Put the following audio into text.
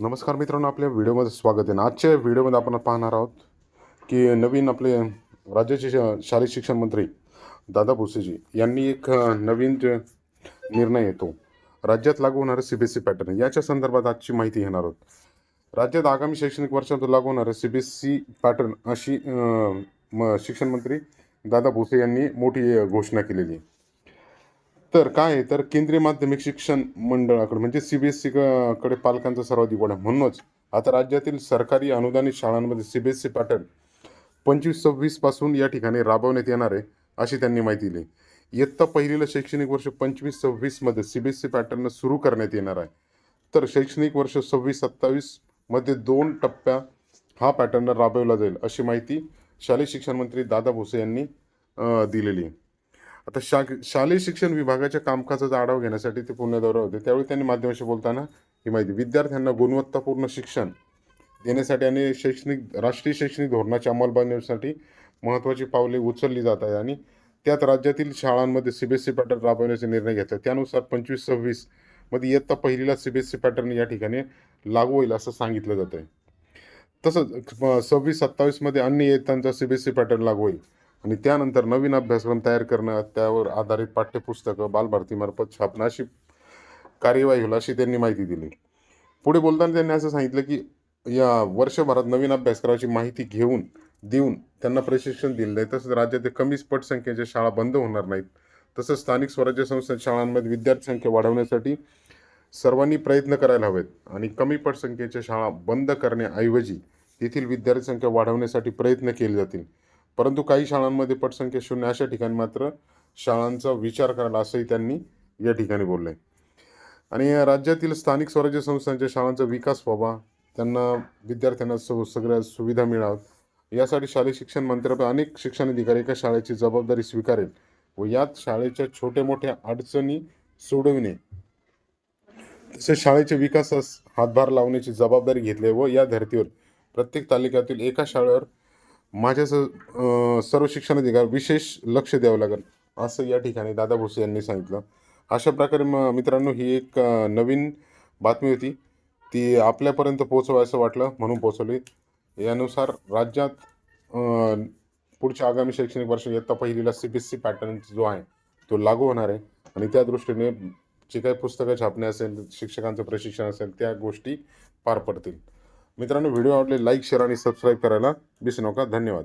नमस्कार मित्रांनो आपल्या व्हिडिओमध्ये स्वागत आहे. आजच्या व्हिडिओमध्ये आपण पाहणार आहोत की नवीन आपले राज्याचे शालेय शिक्षण मंत्री दादा भुसेजी यांनी एक नवीन जे निर्णय येतो. राज्यात लागू होणारं C B S C pattern याच्या संदर्भात आजची माहिती घेणार आहोत. राज्यात आगामी शैक्षणिक वर्षात लागू होणारं C B S C pattern अशी म- शिक्षण मंत्री दादा भुसे यांनी मोठी घोषणा केलेली आहे. तर काय आहे? तर केंद्रीय माध्यमिक शिक्षण मंडळाकडे म्हणजे सी बी एस सी कडे पालकांचा सर्वाधिक वाढ म्हणूनच आता राज्यातील सरकारी अनुदानित शाळांमध्ये C B S C pattern पंचवीस सव्वीसपासून या ठिकाणी राबवण्यात येणार आहे अशी त्यांनी माहिती दिली. इयत्ता पहिलीला शैक्षणिक वर्ष पंचवीस सव्वीसमध्ये C B S C pattern सुरू करण्यात येणार आहे. तर शैक्षणिक वर्ष सव्वीस सत्तावीसमध्ये दोन टप्प्या हा पॅटर्न राबवला जाईल अशी माहिती शालेय शिक्षण मंत्री दादा भुसे यांनी दिलेली आहे. आता शा शालेय शिक्षण विभागाच्या कामकाजाचा आढावा घेण्यासाठी ते पुणे दौरा होते. त्यावेळी त्यांनी माध्यमाशी बोलताना ही माहिती विद्यार्थ्यांना गुणवत्तापूर्ण शिक्षण देण्यासाठी आणि शैक्षणिक राष्ट्रीय शैक्षणिक धोरणाच्या अंमलबजावणीसाठी महत्त्वाची पावले उचलली जात आहे आणि त्यात राज्यातील शाळांमध्ये C B S C pattern राबवण्याचे निर्णय घेतला. त्यानुसार पंचवीस सव्वीसमध्ये इयत्ता पहिलीला C B S C pattern या ठिकाणी लागू होईल असं सांगितलं जात आहे तसंच सव्वीस सत्तावीसमध्ये अन्य इयत्तांचा C B S C pattern लागू होईल. आणि त्यानंतर नवीन अभ्यासक्रम तयार करणं त्यावर आधारित पाठ्यपुस्तकं बालभारतीमार्फत छापणं अशी कार्यवाही होईल अशी त्यांनी माहिती दिली. पुढे बोलताना त्यांनी असं सांगितलं की या वर्षभरात नवीन अभ्यासक्रमाची माहिती घेऊन देऊन त्यांना प्रशिक्षण दिलं आहे तसंच राज्यातील कमी पटसंख्येच्या शाळा बंद होणार नाहीत. तसंच स्थानिक स्वराज्य संस्था शाळांमध्ये विद्यार्थी संख्या वाढवण्यासाठी सर्वांनी प्रयत्न करायला हवेत आणि कमी पटसंख्येच्या शाळा बंद करण्याऐवजी तेथील विद्यार्थी संख्या वाढवण्यासाठी प्रयत्न केले जातील. परंतु काही शाळांमध्ये पटसंख्या शून्य अशा ठिकाणी मात्र शाळांचा विचार करायला असंही त्यांनी या ठिकाणी बोललं. आहे आणि राज्यातील स्थानिक स्वराज्य संस्थांच्या शाळांचा विकास व्हावा त्यांना विद्यार्थ्यांना सु सगळ्या सुविधा मिळाव्यात यासाठी शालेय शिक्षण मंत्र्याकडे अनेक शिक्षण अधिकारी एका शाळेची जबाबदारी स्वीकारेल व यात शाळेच्या छोट्या मोठ्या अडचणी सोडविणे तसेच शाळेच्या विकासास हातभार लावण्याची जबाबदारी घेतली व या धर्तीवर प्रत्येक तालुक्यातील एका शाळेवर माझ्या स सर्व शिक्षण अधिकार विशेष लक्ष द्यावं लागेल असं या ठिकाणी दादा भुसे यांनी सांगितलं. अशा प्रकारे म मित्रांनो ही एक नवीन बातमी होती. ती आपल्यापर्यंत पोचवायचं वाटलं म्हणून पोहोचवली. यानुसार राज्यात पुढच्या आगामी शैक्षणिक वर्ष इयत्ता पहिलीला C B S C pattern जो आहे तो लागू होणार आहे. आणि त्या दृष्टीने जे काही पुस्तकं छापणे असेल शिक्षकांचं प्रशिक्षण असेल त्या गोष्टी पार पडतील. मित्रांनो व्हिडिओ आवडले लाईक शेअर आणि सबस्क्राईब करायला विसरू नका. धन्यवाद.